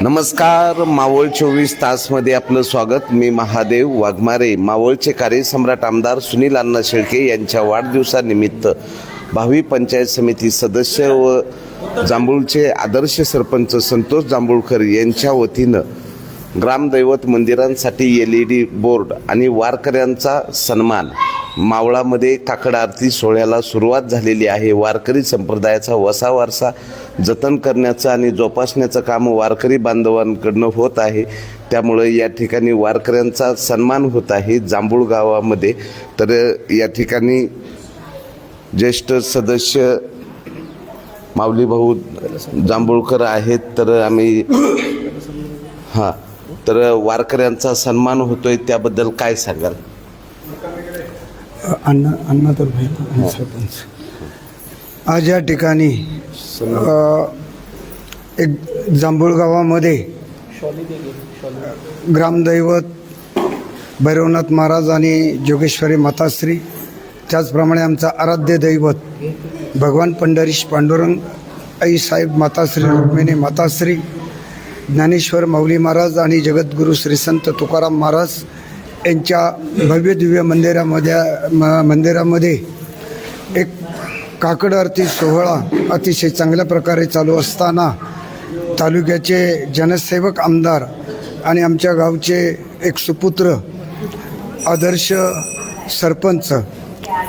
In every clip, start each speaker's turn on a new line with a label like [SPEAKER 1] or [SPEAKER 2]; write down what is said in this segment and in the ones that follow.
[SPEAKER 1] नमस्कार मावळ चोवीस तासमध्ये आपलं स्वागत. मी महादेव वाघमारे. मावळचे कार्यसम्राट आमदार सुनील अण्णा शेळके यांच्या वाढदिवसानिमित्त भावी पंचायत समिती सदस्य व जांभूळचे आदर्श सरपंच संतोष जांभूळकर यांच्या वतीनं ग्रामदैवत मंदिरांसाठी एल ई डी बोर्ड आणि वारकऱ्यांचा सन्मान. मावळामध्ये काकड आरती सोहळ्याला सुरुवात झालेली आहे. वारकरी संप्रदायाचा वसा वारसा जतन करण्याचं आणि जोपासण्याचं काम वारकरी बांधवांकडनं होत आहे. त्यामुळं या ठिकाणी वारकऱ्यांचा सन्मान होत आहे. जांभूळ गावामध्ये तर या ठिकाणी ज्येष्ठ सदस्य माऊली भाऊ जांभूळकर आहेत. तर आम्ही हां तर वारकऱ्यांचा सन्मान होतोय. त्याबद्दल काय सांगाल?
[SPEAKER 2] अण्णा अण्णा तर आणि सरपंच. आज या ठिकाणी एक जांभूळ गावामध्ये ग्रामदैवत भैरवनाथ महाराज आणि जोगेश्वरी माताश्री त्याचप्रमाणे आमचा आराध्य दैवत भगवान पंढरीश पांडुरंग आई साहेब माताश्री रुक्मिणी माताश्री ज्ञानेश्वर माऊली महाराज आणि जगद्गुरू श्री संत तुकाराम महाराज यांच्या भव्य दिव्य मंदिरामध्ये म- मंदिरामध्ये एक काकड आरती सोहळा अतिशय चांगल्या प्रकारे चालू असताना तालुक्याचे जनसेवक आमदार आणि आमच्या गावचे एक सुपुत्र आदर्श सरपंच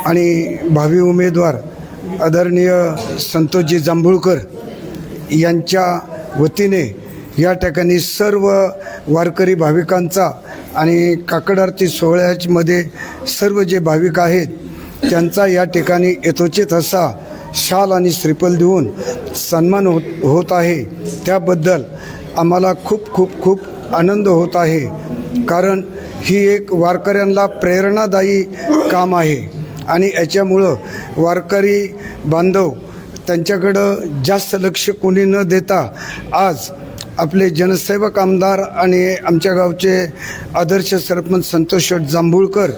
[SPEAKER 2] आणि भावी उमेदवार आदरणीय संतोषजी जांभूळकर यांच्या वतीने या ठिकाणी सर्व वारकरी भाविकांचा आणि काकड आरती सोहळ्यामध्ये सर्व जे भाविक आहेत त्यांचा या ठिकाणी यथोचित असा शाल आणि श्रीफल देऊन सन्मान होत होत आहे. त्याबद्दल आम्हाला खूप खूप खूप आनंद होत आहे. कारण ही एक वारकऱ्यांना प्रेरणादायी काम आहे. आणि याच्यामुळं वारकरी बांधव त्यांच्याकडं जास्त लक्ष कोणी न देता आज आपले जनसेवक आमदार आणि आमच्या गावचे आदर्श सरपंच संतोष जांभूळकर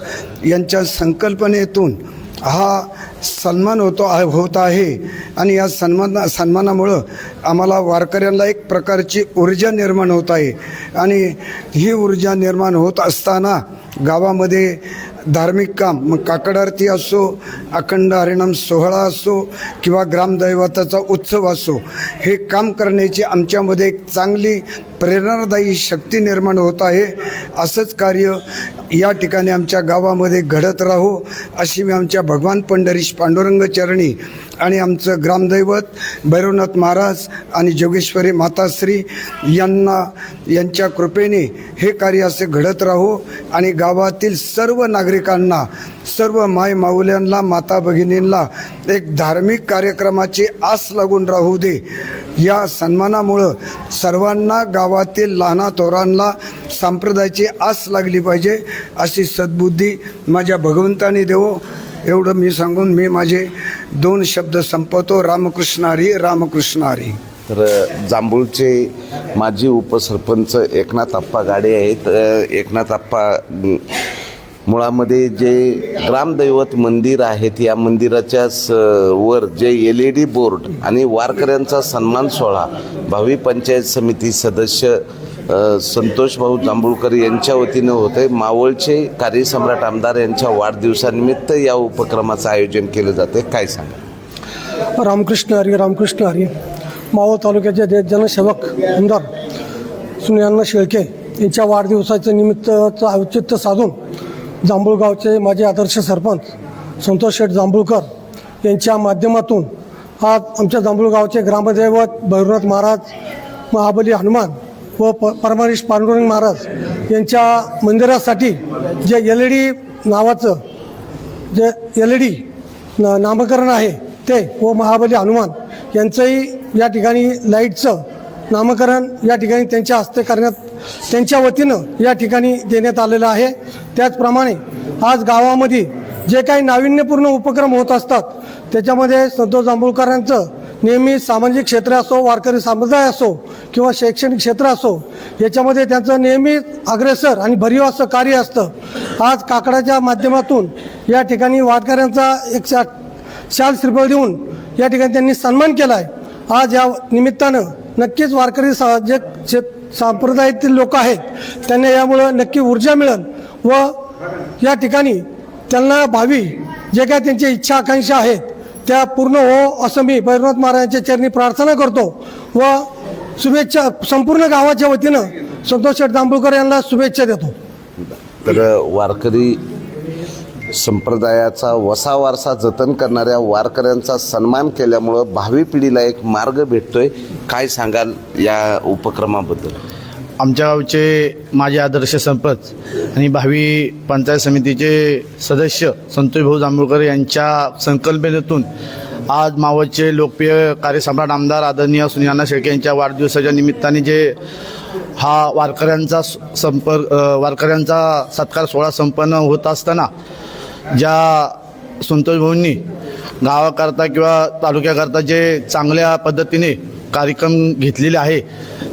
[SPEAKER 2] यांच्या संकल्पनेतून हा सन्मान होतो होत आहे. आणि या सन्मान सन्मानामुळं आम्हाला वारकऱ्यांना एक प्रकारची ऊर्जा निर्माण होत आहे. आणि ही ऊर्जा निर्माण होत असताना गावामध्ये धार्मिक काम मग काकड आरती असो अखंड हरिणाम सोहळा असो किंवा ग्रामदैवताचा उत्सव असो हे काम करण्याची आमच्यामध्ये एक चांगली प्रेरणादायी शक्ती निर्माण होत आहे. असंच कार्य या ठिकाणी आमच्या गावामध्ये घडत राहो अशी मी आमच्या भगवान पंढरी पंढरीश पांडुरंग चरणी आणि आमचं ग्रामदैवत भैरवनाथ महाराज आणि जोगेश्वरी माताश्री यांना यांच्या कृपेने हे कार्य असे घडत राहो आणि गावातील सर्व नागरिकांना सर्व माय माऊल्यांना माता भगिनींना एक धार्मिक कार्यक्रमाची आस लागून राहू दे. या सन्मानामुळं सर्वांना गावातील लहाना थोरांना सांप्रदायाची आस लागली पाहिजे अशी सद्बुद्धी माझ्या भगवंताने देवो. एवढं मी सांगून मी माझे दोन शब्द संपवतो. रामकृष्ण हरी रामकृष्ण हरी.
[SPEAKER 1] तर जांभूळचे माजी उपसरपंच एकनाथ आप्पा गाडे आहेत. एकनाथ आप्पा मुळामध्ये जे ग्रामदैवत मंदिर आहेत या मंदिराच्या स वर जे एल ई डी बोर्ड आणि वारकऱ्यांचा सन्मान सोहळा भावी पंचायत समिती सदस्य संतोष भाऊ जांभूळकर यांच्या वतीनं होते मावळचे कार्यसम्राट आमदार यांच्या वाढदिवसानिमित्त या उपक्रमाचं आयोजन केलं जाते काय सांगा?
[SPEAKER 3] रामकृष्ण हरी रामकृष्ण हरी. मावळ तालुक्याचे जे जनसेवक आमदार सुनियांना शेळके यांच्या वाढदिवसाच्या निमित्ताचं औचित्य साधून जांभूळगावचे माझे आदर्श सरपंच संतोष शेठ जांभूळकर यांच्या माध्यमातून आज आमच्या जांभूळगावचे ग्रामदैवत भैरवनाथ महाराज महाबली हनुमान व प परमारीश पांडुरंग महाराज यांच्या मंदिरासाठी जे एल ई डी नावाचं जे एल ई डी नामकरण आहे ते व महाबली हनुमान यांचंही या ठिकाणी लाईटचं नामकरण या ठिकाणी त्यांच्या हस्ते करण्यात त्यांच्या वतीनं या ठिकाणी देण्यात आलेलं आहे. त्याचप्रमाणे आज गावामध्ये जे काही नाविन्यपूर्ण उपक्रम होत असतात त्याच्यामध्ये संतोष जांभूळकरांचं नेहमी सामाजिक क्षेत्र असो वारकरी समुदाय असो किंवा शैक्षणिक क्षेत्र असो याच्यामध्ये त्यांचं नेहमीच अग्रेसर आणि भरीव असं कार्य असतं. आज काकडाच्या माध्यमातून या ठिकाणी वारकऱ्यांचा एक शा शाल श्रीफळ देऊन या ठिकाणी त्यांनी सन्मान केला आहे आज या निमित्तानं नक्कीच वारकरी सा जे शेत संप्रदायातील लोक आहेत. त्यांना यामुळं नक्की ऊर्जा मिळेल व या ठिकाणी त्यांना भावी जे काय त्यांची इच्छा आकांक्षा आहेत त्या पूर्ण हो असं मी भैरवनाथ महाराजांच्या चरणी प्रार्थना करतो व शुभेच्छा संपूर्ण गावाच्या वतीनं संतोष शेठ जांभूळकर यांना शुभेच्छा देतो.
[SPEAKER 1] तर वारकरी संप्रदायाचा वसा वारसा जतन करणाऱ्या वारकऱ्यांचा सन्मान केल्यामुळं भावी पिढीला एक मार्ग भेटतोय. काय सांगाल या उपक्रमाबद्दल?
[SPEAKER 4] आमच्या गावचे माझे आदर्श सरपंच आणि भावी पंचायत समितीचे सदस्य संतोष भाऊ जांभूळकर यांच्या संकल्पनेतून आज मावळचे लोकप्रिय कार्यसम्राट आमदार आदरणीय सुनियाना शेळके यांच्या वाढदिवसाच्या निमित्ताने जे हा वारकऱ्यांचा संपर्क वारकऱ्यांचा सत्कार सोहळा संपन्न होत असताना ज्या संतोष भाऊंनी गावाकरता किंवा तालुक्याकरता जे चांगल्या पद्धतीने कार्यक्रम घेतलेले आहे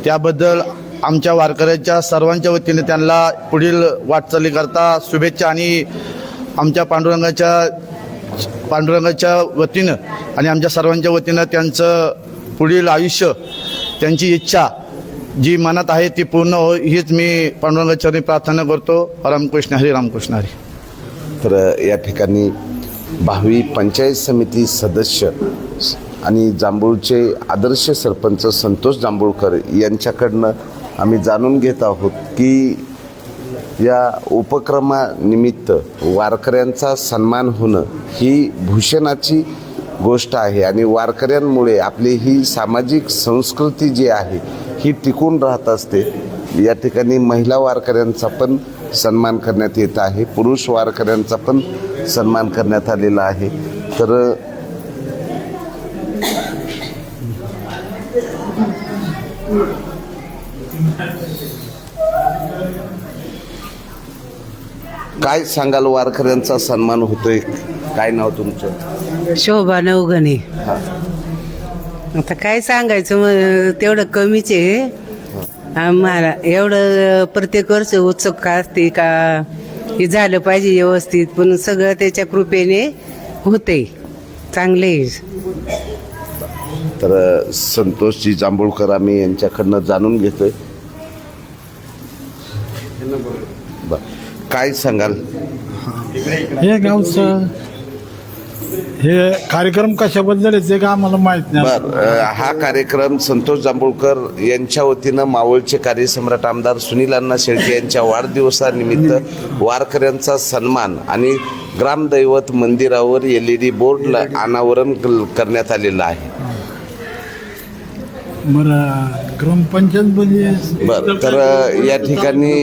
[SPEAKER 4] त्याबद्दल आमच्या वारकऱ्याच्या सर्वांच्या वतीने त्यांना पुढील वाटचालीकरता शुभेच्छा आणि आमच्या पांडुरंगाच्या पांडुरंगाच्या वतीनं आणि आमच्या सर्वांच्या वतीनं त्यांचं पुढील आयुष्य त्यांची इच्छा जी मनात आहे ती पूर्ण हो हीच मी पांडुरंगाच्या प्रार्थना करतो. रामकृष्ण हरी रामकृष्ण हरी.
[SPEAKER 1] तर या ठिकाणी भावी पंचायत समिती सदस्य आणि जांभूळचे आदर्श सरपंच संतोष जांभूळकर यांच्याकडनं आम्ही जाणून घेत आहोत की या उपक्रमानिमित्त वारकऱ्यांचा सन्मान होणं ही भूषणाची गोष्ट आहे. आणि वारकऱ्यांमुळे आपली ही सामाजिक संस्कृती जी आहे ही टिकून राहत असते. या ठिकाणी महिला वारकऱ्यांचा पण सन्मान करण्यात येत आहे. पुरुष वारकऱ्यांचा पण सन्मान करण्यात आलेला आहे. तर काय सांगाल वारकऱ्यांचा सन्मान होतोय? काय नाव तुमचं?
[SPEAKER 5] शोभा नवगणे. आता काय सांगायचं मग तेवढं कमीच आहे. आम्हाला एवढं प्रत्येक वर्ष उत्सुकता असते का हे झालं पाहिजे व्यवस्थित पण सगळं त्याच्या कृपेने होते चांगले.
[SPEAKER 1] तर संतोषजी जांभूळकर आम्ही यांच्याकडनं जाणून घेतोय. काय सांगाल?
[SPEAKER 6] हे गावचं हे कार्यक्रम कशाबद्दल आहे ते का आम्हाला माहीत नाही.
[SPEAKER 1] बर अ, हा कार्यक्रम संतोष जांभूळकर यांच्या वतीनं मावळचे कार्यसम्राट आमदार सुनील अण्णा शेळके यांच्या वाढदिवसानिमित्त वारकऱ्यांचा सन्मान आणि ग्रामदैवत मंदिरावर एल ई डी बोर्ड अनावरण करण्यात आलेलं आहे.
[SPEAKER 6] बरं ग्रामपंचायत मध्ये
[SPEAKER 1] बर तर अ, या ठिकाणी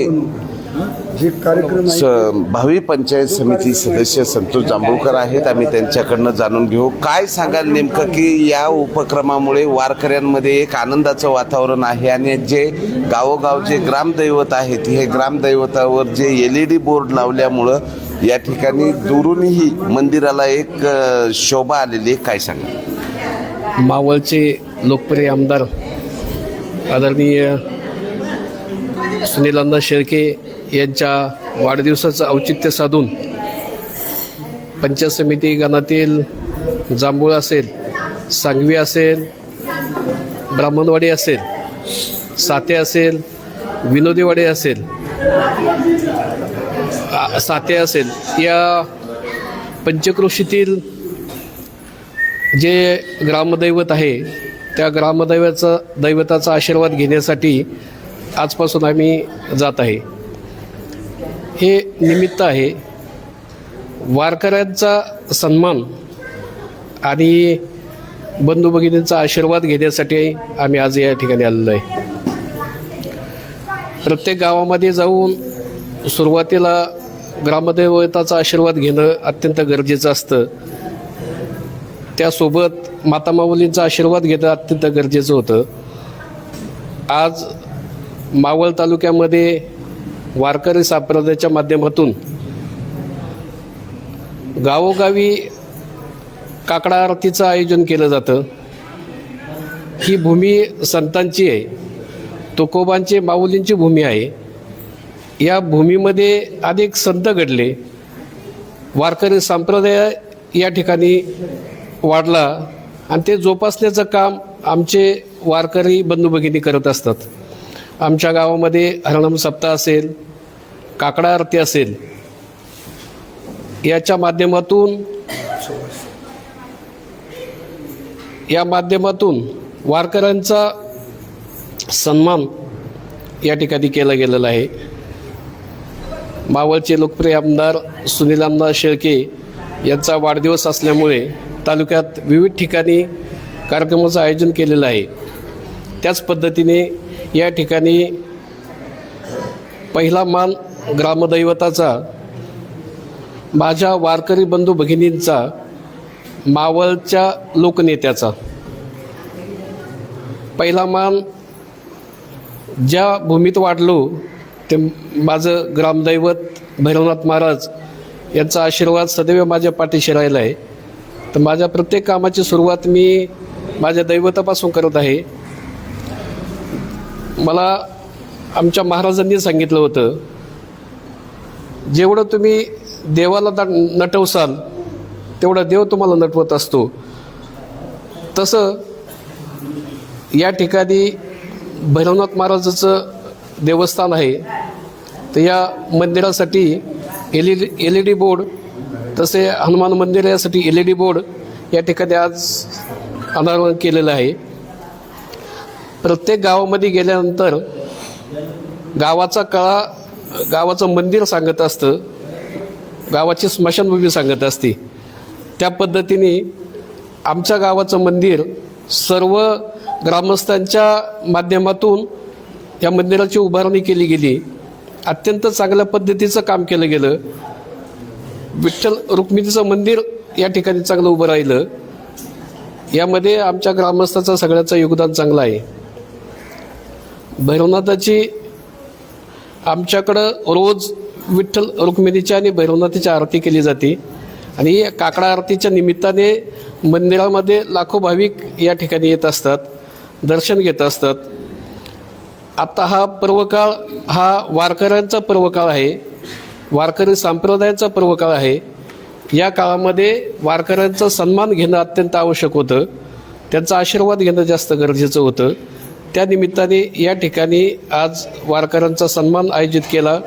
[SPEAKER 2] जे कार्यक्रम
[SPEAKER 1] स- भावी पंचायत समिती सदस्य संतोष जांभूळकर आहेत. आम्ही त्यांच्याकडनं जाणून घेऊ. काय सांगाल नेमकं की या उपक्रमामुळे वारकऱ्यांमध्ये एक आनंदाचं वातावरण आहे आणि जे गावोगाव जे ग्रामदैवत आहेत हे ग्रामदैवतावर जे एल ई डी बोर्ड लावल्यामुळं या ठिकाणी दुरूनही मंदिराला एक शोभा आलेली आहे. काय सांगाल?
[SPEAKER 7] मावळचे लोकप्रिय आमदार आदरणीय सुनीलांना शेळके यांच्या वाढदिवसाचं औचित्य साधून पंचायत समिती गणातील जांभूळ असेल सांगवी असेल ब्राह्मणवाडी असेल साते असेल विनोदीवाडी असेल साते असेल या पंचक्रोशीतील जे ग्रामदैवत आहे त्या ग्रामदैवाचा दैवताचा आशीर्वाद घेण्यासाठी आजपासून आम्ही जात आहे. हे निमित्त आहे. वारकऱ्यांचा सन्मान आणि बंधू भगिनींचा आशीर्वाद घेण्यासाठी आम्ही आज या ठिकाणी आलेलो आहे. प्रत्येक गावामध्ये जाऊन सुरुवातीला ग्रामदैवताचा आशीर्वाद घेणं अत्यंत गरजेचं असतं. त्यासोबत माता माऊलींचा आशीर्वाद घेणं अत्यंत गरजेचं होतं. आज मावळ तालुक्यामध्ये वारकरी संप्रदायाच्या माध्यमातून गावोगावी काकडा आरतीचं आयोजन केलं जातं. ही भूमी संतांची आहे. तुकोबांची माऊलींची भूमी आहे. या भूमीमध्ये अनेक संत घडले. वारकरी संप्रदाय या ठिकाणी वाढला आणि ते जोपासण्याचं काम आमचे वारकरी बंधू भगिनी करत असतात. आमच्या गावामध्ये हरणम सप्ताह असेल काकडा आरती असेल याच्या माध्यमातून या माध्यमातून वारकऱ्यांचा सन्मान या ठिकाणी केला गेलेला आहे. मावळचे लोकप्रिय आमदार सुनील आमदार शेळके यांचा वाढदिवस असल्यामुळे तालुक्यात विविध ठिकाणी कार्यक्रमाचं आयोजन केलेलं आहे. त्याच पद्धतीने या ठिकाणी पहिला मान ग्रामदैवताचा माझ्या वारकरी बंधू भगिनींचा मावळच्या लोकनेत्याचा. पहिला मान ज्या भूमीत वाढलो ते माझं ग्रामदैवत भैरवनाथ महाराज यांचा आशीर्वाद सदैव माझ्या पाठीशी राहिला आहे तर माझ्या प्रत्येक कामाची सुरुवात मी माझ्या दैवतापासून करत आहे. मला आमच्या महाराजांनी सांगितलं होतं जेवढं तुम्ही देवाला दा- नटवसाल तेवढा देव तुम्हाला नटवत असतो. तसं या ठिकाणी भैरवनाथ महाराजाचं देवस्थान आहे. तर या मंदिरासाठी L E L E D board तसे हनुमान मंदिर यासाठी एल ई डी बोर्ड या ठिकाणी आज अनावरण केलेलं आहे. प्रत्येक गावामध्ये गेल्यानंतर गावाचा कळा गावाचं मंदिर सांगत असतं गावाची स्मशानभूमी सांगत असते. त्या पद्धतीने आमच्या गावाचं मंदिर सर्व ग्रामस्थांच्या माध्यमातून या मंदिराची उभारणी केली गेली. अत्यंत चांगल्या पद्धतीचं काम केलं गेलं. विठ्ठल रुक्मिणीचं मंदिर या ठिकाणी चांगलं उभं राहिलं. यामध्ये आमच्या ग्रामस्थाचं सगळ्याचं योगदान चांगलं आहे. भैरवनाथाची आमच्याकडं रोज विठ्ठल रुक्मिणीची आणि भैरवनाथाची आरती केली जाते. आणि काकडा आरतीच्या निमित्ताने मंदिरामध्ये लाखो भाविक या ठिकाणी येत असतात दर्शन घेत असतात. आत्ता हा पर्वकाळ हा वारकऱ्यांचा पर्वकाळ आहे. वारकरी संप्रदायाचा पर्वकाळ आहे. या काळामध्ये वारकऱ्यांचा सन्मान घेणं अत्यंत आवश्यक होतं. त्यांचा आशीर्वाद घेणं जास्त गरजेचं होतं. त्या निमित्ताने या ठिकाणी आज वारकऱ्यांचा सन्मान आयोजित केला.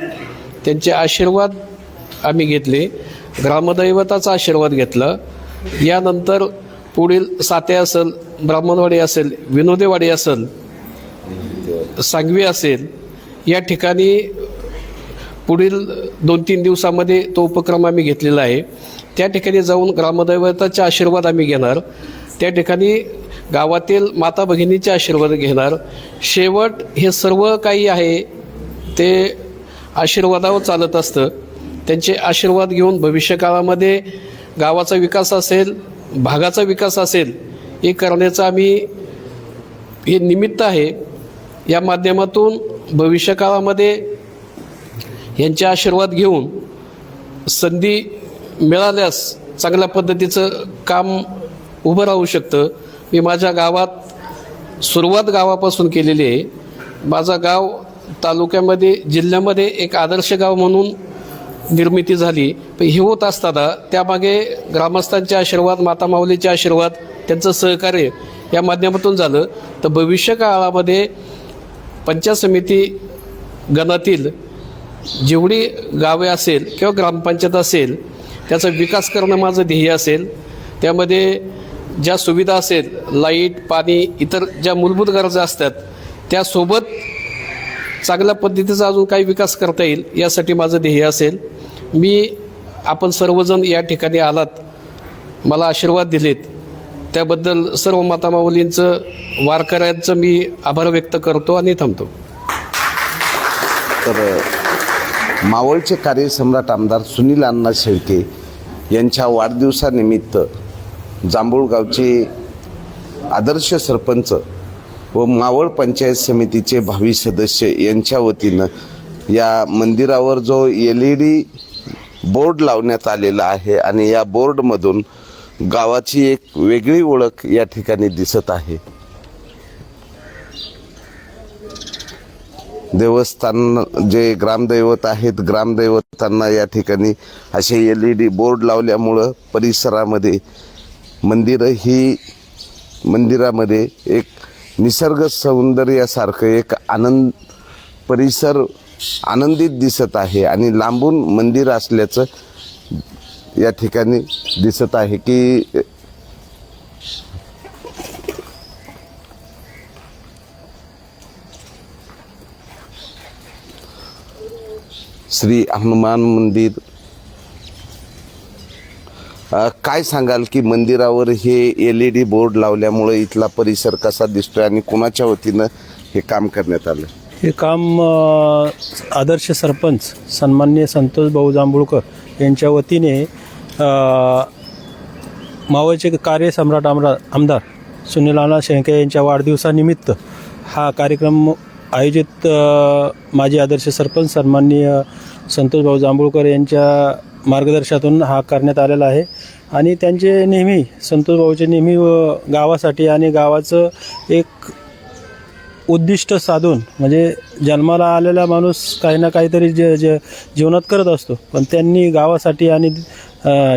[SPEAKER 7] त्यांचे आशीर्वाद आम्ही घेतले. ग्रामदैवताचा आशीर्वाद घेतला. यानंतर पुढील साते असेल ब्राह्मणवाडी असेल विनोदेवाडी असेल सांगवी असेल या ठिकाणी पुढील दोन तीन दिवसामध्ये तो उपक्रम आम्ही घेतलेला आहे. त्या ठिकाणी जाऊन ग्रामदैवताचे आशीर्वाद आम्ही घेणार. त्या ठिकाणी गावातील माता भगिनीचे आशीर्वाद घेणार. शेवट हे सर्व काही आहे ते आशीर्वादावर चालत असतं. त्यांचे आशीर्वाद घेऊन भविष्यकाळामध्ये गावाचा विकास असेल भागाचा विकास असेल हे करण्याचा आम्ही हे निमित्त आहे. या माध्यमातून भविष्यकाळामध्ये यांचे आशीर्वाद घेऊन संधी मिळाल्यास चांगल्या पद्धतीचं काम उभं राहू शकतं. मी माझ्या गावात सुरुवात गावापासून केलेली आहे. माझा गाव तालुक्यामध्ये जिल्ह्यामध्ये एक आदर्श गाव म्हणून निर्मिती झाली. पण हे होत असताना त्यामागे ग्रामस्थांचे आशीर्वाद माता माऊलीचे आशीर्वाद त्यांचं सहकार्य या माध्यमातून झालं. तर भविष्य काळामध्ये पंचायत समिती गणातील जेवढी गावे असेल किंवा ग्रामपंचायत असेल त्याचा विकास करणं माझं ध्येय असेल. त्यामध्ये ज्या सुविधा असेल लाइट पाणी इतर ज्या मूलभूत गरजा असतात त्यासोबत चांगल्या पद्धतीचा अजून काही विकास करता येईल यासाठी माझं ध्येय असेल. मी आपण सर्वजण या ठिकाणी आलात मला आशीर्वाद दिलेत. त्याबद्दल सर्व मातामाऊलींचं वारकऱ्यांचं मी आभार व्यक्त करतो आणि थांबतो.
[SPEAKER 1] तर मावळचे कार्यसम्राट आमदार सुनील अण्णा शेळके यांच्या वाढदिवसानिमित्त जांभूळगावचे आदर्श सरपंच व मावळ पंचायत समितीचे भावी सदस्य यांच्या वतीनं या मंदिरावर जो एल ई डी बोर्ड लावण्यात आलेला आहे आणि या बोर्डमधून गावाची एक वेगळी ओळख या ठिकाणी दिसत आहे. देवस्थान जे ग्रामदैवत आहेत ग्रामदैवतांना या ठिकाणी असे एल ई डी बोर्ड लावल्यामुळं परिसरामध्ये मंदिरं ही मंदिरामध्ये एक निसर्ग सौंदर्यासारखं एक आनंद परिसर आनंदित दिसत आहे आणि लांबून मंदिर असल्याचं या ठिकाणी दिसत आहे की श्री हनुमान मंदिर काय सांगाल की मंदिरावर हे एल ई डी बोर्ड लावल्यामुळे इथला परिसर कसा दिसतोय आणि कुणाच्या वतीनं हे काम करण्यात आलं?
[SPEAKER 8] हे काम आदर्श सरपंच सन्माननीय संतोष भाऊ जांभूळकर यांच्या वतीने मावळचे मावळचे कार्यसम्राट आमरा आमदार सुनील आना शेंके यांच्या वाढदिवसानिमित्त हा कार्यक्रम आयोजित माजी आदर्श सरपंच सन्माननीय संतोष भाऊ जांभूळकर यांच्या मार्गदर्शनातून हा करण्यात आलेला आहे. आणि त्यांचे नेहमी संतोष भाऊचे नेहमी व गावासाठी आणि गावाचं एक उद्दिष्ट साधून म्हणजे जन्माला आलेला माणूस काही ना काहीतरी जे जे जीवनात करत असतो. पण त्यांनी गावासाठी आणि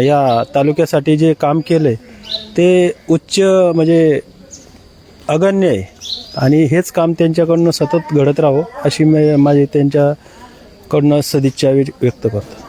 [SPEAKER 8] या तालुक्यासाठी जे काम केलं ते उच्च म्हणजे अगण्य आहे. आणि हेच काम त्यांच्याकडनं सतत घडत राहो अशी मी माझी त्यांच्याकडनं सदिच्छा व्यक्त करतो.